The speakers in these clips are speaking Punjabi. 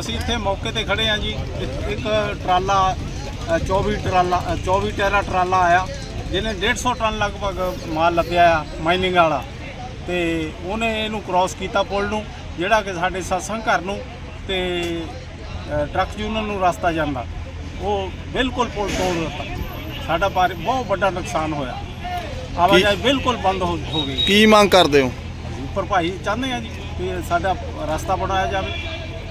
ਅਸੀਂ ਇੱਥੇ ਮੌਕੇ ਤੇ ਖੜੇ ਆ ਜੀ। ਇੱਕ- ਟਰਾਲਾ ਅ, 24 ਟਰਾਲਾ ਅ, 24 ਟੈਰਾ ਟਰਾਲਾ ਆਇਆ ਜਿਹਨੇ 150 ਟਨ ਲਗਭਗ ਮਾਲ ਲੱਦਿਆ ਆ ਮਾਈਨਿੰਗ ਵਾਲਾ। ਤੇ ਉਹਨੇ ਇਹਨੂੰ ਕ੍ਰਾਸ ਕੀਤਾ ਪੁਲ ਨੂੰ ਜਿਹੜਾ ਕਿ ਸਾਡੇ ਸਤਸੰਗ ਘਰ ਨੂੰ ਤੇ ਟਰੱਕ ਯੂਨੀਅਨ ਨੂੰ ਰਸਤਾ ਜਾਂਦਾ। ਉਹ ਬਿਲਕੁਲ ਪੁਲ ਤੋੜ ਦਿੱਤਾ। ਸਾਡਾ ਭਾਰੀ ਬਹੁਤ ਵੱਡਾ ਨੁਕਸਾਨ ਹੋਇਆ। ਆਵਾਜਾਈ ਬਿਲਕੁਲ ਬੰਦ ਹੋ ਹੋ ਗਈ। ਕੀ ਮੰਗ ਕਰਦੇ ਹੋ? ਭਰਪਾਈ ਚਾਹੁੰਦੇ ਆ ਜੀ ਕਿ ਸਾਡਾ ਰਸਤਾ ਬਣਾਇਆ ਜਾਵੇ।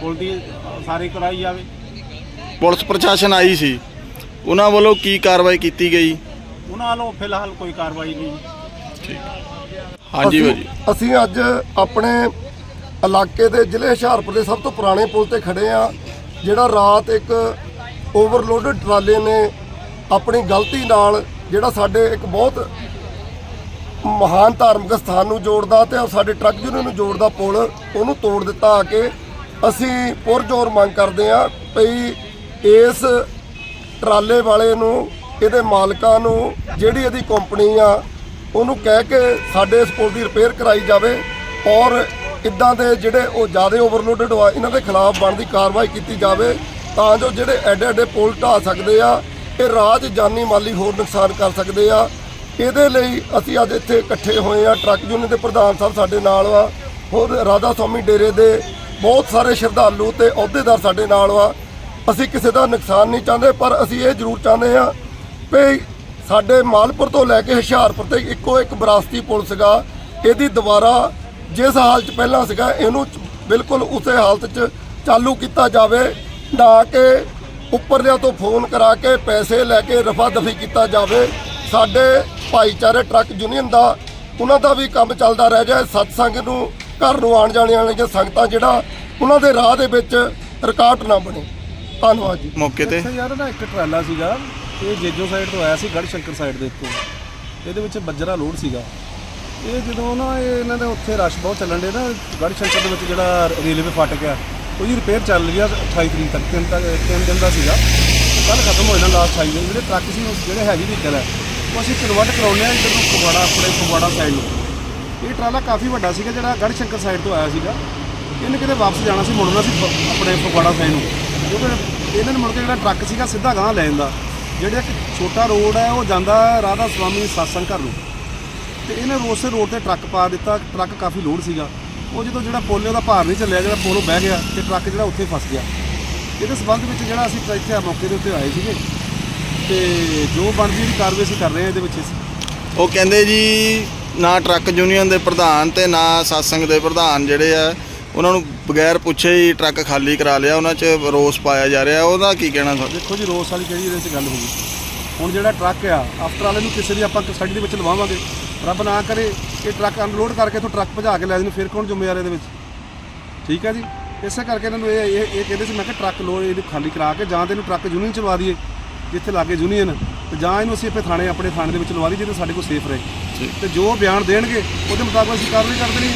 ਪੁਲ ਦੀ ਸਾਰੀ ਕਰਾਈ ਜਾਵੇ। ਪੁਲਿਸ ਪ੍ਰਸ਼ਾਸਨ ਆਈ ਸੀ। ਉਹਨਾਂ ਵੱਲੋਂ ਕੀ ਕਾਰਵਾਈ ਕੀਤੀ ਗਈ? ਉਹਨਾਂ ਵੱਲੋਂ ਫਿਲਹਾਲ ਕੋਈ ਕਾਰਵਾਈ ਨਹੀਂ। ਹਾਂਜੀ ਅਸੀਂ- ਭਾਜੀ। ਅਸੀਂ ਅੱਜ ਆਪਣੇ ਇਲਾਕੇ ਦੇ ਜ਼ਿਲ੍ਹੇ ਹੁਸ਼ਿਆਰਪੁਰ ਦੇ ਸਭ ਤੋਂ ਪੁਰਾਣੇ ਪੁਲ ਤੇ ਖੜੇ ਆ ਜਿਹੜਾ ਰਾਤ ਇੱਕ ਓਵਰਲੋਡਡ ਟਰਾਲੇ ਨੇ ਆਪਣੀ ਗਲਤੀ ਨਾਲ ਜਿਹੜਾ ਸਾਡੇ ਇੱਕ ਬਹੁਤ ਮਹਾਨ ਧਾਰਮਿਕ ਸਥਾਨ ਨੂੰ ਜੋੜਦਾ ਤੇ ਸਾਡੇ ਟਰੱਕ ਯੂਨੀਅਨ ਨੂੰ ਜੋੜਦਾ ਪੁਲ ਉਹਨੂੰ ਤੋੜ ਦਿੱਤਾ ਆ ਕੇ ਅਸੀਂ ਪੁਰਜੋਰ ਮੰਗ ਕਰਦੇ ਹਾਂ ਭਈ ਇਸ ਟਰਾਲੇ ਵਾਲੇ ਨੂੰ, ਇਹਦੇ ਮਾਲਕਾਂ ਨੂੰ, ਜਿਹੜੀ ਇਹਦੀ ਕੰਪਨੀ ਆ, ਉਹਨੂੰ ਕਹਿ ਕੇ ਸਾਡੇ ਇਸ ਪੁਲ ਦੀ ਰਿਪੇਅਰ ਕਰਾਈ ਜਾਵੇ ਔਰ ਇਦਾਂ ਦੇ ਜਿਹੜੇ ਉਹ ਜ਼ਿਆਦਾ ਓਵਰਲੋਡਡ ਆ, ਇਹਨਾਂ ਦੇ ਖਿਲਾਫ ਬਣਦੀ ਕਾਰਵਾਈ ਕੀਤੀ ਜਾਵੇ ਤਾਂ ਜੋ ਜਿਹੜੇ ਐਡੇ ਐਡੇ ਪੁਲ ਢਾਹ ਸਕਦੇ ਆ, ਇਹ ਰਾਜ ਜਾਨੀ ਮਾਲੀ ਹੋਰ ਨੁਕਸਾਨ ਕਰ ਸਕਦੇ ਆ। ਇਹਦੇ ਲਈ ਅਸੀਂ ਅੱਜ ਇੱਥੇ ਇਕੱਠੇ ਹੋਏ ਆ, ਟਰੱਕ ਯੂਨੀਅਨ ਦੇ ਪ੍ਰਧਾਨ ਸਾਹਿਬ ਸਾਡੇ ਨਾਲ ਆ ਹੋਰ ਰਾਧਾ ਸਵਾਮੀ ਡੇਰੇ ਦੇ ਬਹੁਤ ਸਾਰੇ ਸ਼ਰਧਾਲੂ ਤੇ ਅਹੁਦੇਦਾਰ ਸਾਡੇ ਨਾਲ ਵਾ। ਅਸੀਂ ਕਿਸੇ ਦਾ ਨੁਕਸਾਨ ਨਹੀਂ ਚਾਹੁੰਦੇ, ਪਰ ਅਸੀਂ ਇਹ ਜ਼ਰੂਰ ਚਾਹੁੰਦੇ ਆ ਵੀ ਸਾਡੇ ਮਾਲਪੁਰ ਤੋਂ ਲੈ ਕੇ ਹੁਸ਼ਿਆਰਪੁਰ ਤੇ ਇੱਕੋ ਇੱਕ ਵਿਰਾਸਤੀ ਪੁਲ ਸੀਗਾ ਇਹਦੀ ਦੁਬਾਰਾ ਜਿਸ ਹਾਲਤ 'ਚ ਪਹਿਲਾਂ ਸੀਗਾ, ਇਹਨੂੰ ਬਿਲਕੁਲ ਉਸੇ ਹਾਲਤ 'ਚ ਚਾਲੂ ਕੀਤਾ ਜਾਵੇ। ਨਾ ਕਿ ਉੱਪਰਲਿਆਂ ਤੋਂ ਫੋਨ ਕਰਾ ਕੇ ਪੈਸੇ ਲੈ ਕੇ ਰਫਾ ਦਫੀ ਕੀਤਾ ਜਾਵੇ। ਸਾਡੇ ਭਾਈਚਾਰੇ ਟਰੱਕ ਯੂਨੀਅਨ ਦਾ, ਉਹਨਾਂ ਦਾ ਵੀ ਕੰਮ ਚੱਲਦਾ ਰਹਿ ਜਾਏ। ਸਤਸੰਗ ਨੂੰ ਘਰ ਨੂੰ ਆਣ ਜਾਣ ਵਾਲੀਆਂ ਸੰਗਤਾਂ ਜਿਹੜਾ ਉਹਨਾਂ ਦੇ ਰਾਹ ਦੇ ਵਿੱਚ ਰੁਕਾਵਟ ਨਾ ਬਣੇ। ਧੰਨਵਾਦ ਜੀ। ਮੌਕੇ ਤੇ। ਯਾਰ ਨਾ ਇੱਕ ਟਰਾਲਾ ਸੀਗਾ ਇਹ ਜੇਜੋ ਸਾਈਡ ਤੋਂ ਆਇਆ ਸੀ ਗੜ ਸ਼ੰਕਰ ਸਾਈਡ ਦੇ ਉੱਤੋਂ ਇਹਦੇ ਵਿੱਚ ਬੱਜਰਾ ਲੋਡ ਸੀਗਾ। ਇਹ ਜਦੋਂ ਨਾ ਇਹ ਇਹਨਾਂ ਦਾ ਉੱਥੇ ਰਸ਼ ਬਹੁਤ ਚੱਲਣ ਦੇ ਨਾ ਗੜ ਸ਼ੰਕਰ ਦੇ ਵਿੱਚ ਜਿਹੜਾ ਰੇਲਵੇ ਫਾਟਕ ਆ ਉਹਦੀ ਰਿਪੇਅਰ ਚੱਲ ਰਹੀ ਆ 28 ਤਰੀਕ ਤੱਕ ਤਿੰਨ ਤੱਕ ਤਿੰਨ ਦਿਨ ਦਾ ਸੀਗਾ। ਕੱਲ ਖਤਮ ਹੋ ਜਾਣਾ ਲਾਸਟ 28 ਦਿਨ ਜਿਹੜੇ ਟਰੱਕ ਸੀ ਉਹ ਜਿਹੜੇ ਹੈਵੀ ਵਹੀਕਲ ਹੈ ਉਹ ਅਸੀਂ ਕਨਵਰਟ ਕਰਾਉਂਦੇ ਆ ਇੱਧਰ ਨੂੰ ਫਗਵਾੜਾ ਆਪਣੇ ਫਗਵਾੜਾ ਸਾਈਡ ਨੂੰ। ਇਹ ਟਰਾਲਾ ਕਾਫੀ ਵੱਡਾ ਸੀਗਾ ਜਿਹੜਾ ਗੜ ਸ਼ੰਕਰ ਸਾਈਡ ਤੋਂ ਆਇਆ ਸੀਗਾ। ਇਹਨੇ ਕਿਤੇ ਵਾਪਸ ਜਾਣਾ ਸੀ, ਮੁੜਨਾ ਸੀ ਫ- ਆਪਣੇ ਫਗਵਾੜਾ ਸਾਈਡ ਨੂੰ। ਕਿਉਂਕਿ ਇਹਨਾਂ ਨੇ ਮੁੜ ਕੇ ਜਿਹੜਾ ਟਰੱਕ ਸੀਗਾ ਸਿੱਧਾ ਗਾਂ ਲੈ ਜਾਂਦਾ। ਜਿਹੜਾ ਇੱਕ ਛੋਟਾ ਰੋਡ ਹੈ, ਉਹ ਜਾਂਦਾ ਰਾਧਾ ਸਵਾਮੀ ਸਤਸੰਗ ਘਰ ਨੂੰ। ਤੇ ਇਹਨੇ ਉਸੇ ਰੋਡ ਤੇ ਟਰੱਕ ਪਾ ਦਿੱਤਾ, ਟਰੱਕ ਕਾਫੀ ਲੋਡ ਸੀਗਾ। ਉਹ ਜਦੋਂ ਜਿਹੜਾ ਪੋਲਿਓ ਦਾ ਭਾਰ ਨਹੀਂ ਚੱਲਿਆ, ਜਿਹੜਾ ਪੋਲੋ ਬਹਿ ਗਿਆ ਤੇ ਟਰੱਕ ਜਿਹੜਾ ਉੱਥੇ ਫਸ ਗਿਆ। ਇਹਦੇ ਸਬੰਧ ਵਿੱਚ ਜਿਹੜਾ ਅਸੀਂ ਤਾਂ ਇੱਥੇ ਮੌਕੇ ਦੇ ਉੱਤੇ ਆਏ ਸੀਗੇ। ਤੇ ਜੋ ਬਣਦੀ ਦੀ ਕਾਰਵਾਈ ਅਸੀਂ ਕਰ ਰਹੇ ਹਾਂ ਇਹਦੇ ਵਿੱਚ। ਉਹ ਕਹਿੰਦੇ ਜੀ ਨਾ ਟਰੱਕ ਯੂਨੀਅਨ ਦੇ ਪ੍ਰਧਾਨ ਤੇ ਨਾ ਸਾਸੰਗ ਦੇ ਪ੍ਰਧਾਨ ਜਿਹੜੇ ਆ, ਉਹਨਾਂ ਨੂੰ ਬਗੈਰ ਪੁੱਛੇ ਹੀ ਟਰੱਕ ਖਾਲੀ ਕਰਾ ਲਿਆ, ਉਹਨਾਂ 'ਚ ਰੋਸ ਪਾਇਆ ਜਾ ਰਿਹਾ। ਉਹਦਾ ਕੀ ਕਹਿਣਾ ਸਰ? ਦੇਖੋ ਜੀ, ਰੋਸ ਵਾਲੀ ਕਿਹੜੀ ਇਹਦੇ 'ਚ ਗੱਲ ਹੋ ਹੁਣ ਜਿਹੜਾ ਟਰੱਕ ਆ ਆਫਟਰ ਵਾਲੇ ਨੂੰ ਕਿਸੇ ਦੀ ਆਪਾਂ ਕਸਟਡੀ ਦੇ ਵਿੱਚ ਲਵਾਵਾਂਗੇ। ਰੱਬ ਨਾ ਕਰੇ ਇਹ ਟਰੱਕ ਅਨਲੋਡ ਕਰਕੇ ਤੋਂ ਟਰੱਕ ਭਜਾ ਕੇ ਲੈ ਜਾਣ, ਫਿਰ ਕੌਣ ਜ਼ਿੰਮੇਵਾਰ ਇਹਦੇ ਵਿੱਚ? ਠੀਕ ਹੈ ਜੀ? ਇਸੇ ਕਰਕੇ ਇਹਨਾਂ ਨੂੰ ਇਹ ਇਹ ਕਹਿੰਦੇ ਸੀ, ਮੈਂ ਕਿਹਾ ਟਰੱਕ ਲੋਡ ਇਹਨੂੰ ਖਾਲੀ ਕਰਾ ਕੇ ਜਾਂ ਤੇ ਇਹਨੂੰ ਟਰੱਕ ਯੂਨੀਅਨ ਚ ਲਵਾ ਦਈਏ, ਜਿੱਥੇ ਲਾਗੇ ਯੂਨੀਅਨ। ਤੇ ਜਾਂ ਇਹਨੂੰ ਅਸੀਂ ਆਪਣੇ ਥਾਣੇ ਆਪਣੇ ਥਾਣੇ ਦੇ ਵਿੱਚ ਲਵਾ ਦਈਏ ਜਿੱਥੇ ਸਾਡੇ ਕੋਲ ਸੇਫ ਰਹੇ। ਤੇ ਜੋ ਬਿਆਨ ਦੇਣਗੇ ਉਹਦੇ ਮੁਤਾਬਕ ਅਸੀਂ ਕਾਰਵਾਈ ਕਰ ਦੇਣੀ।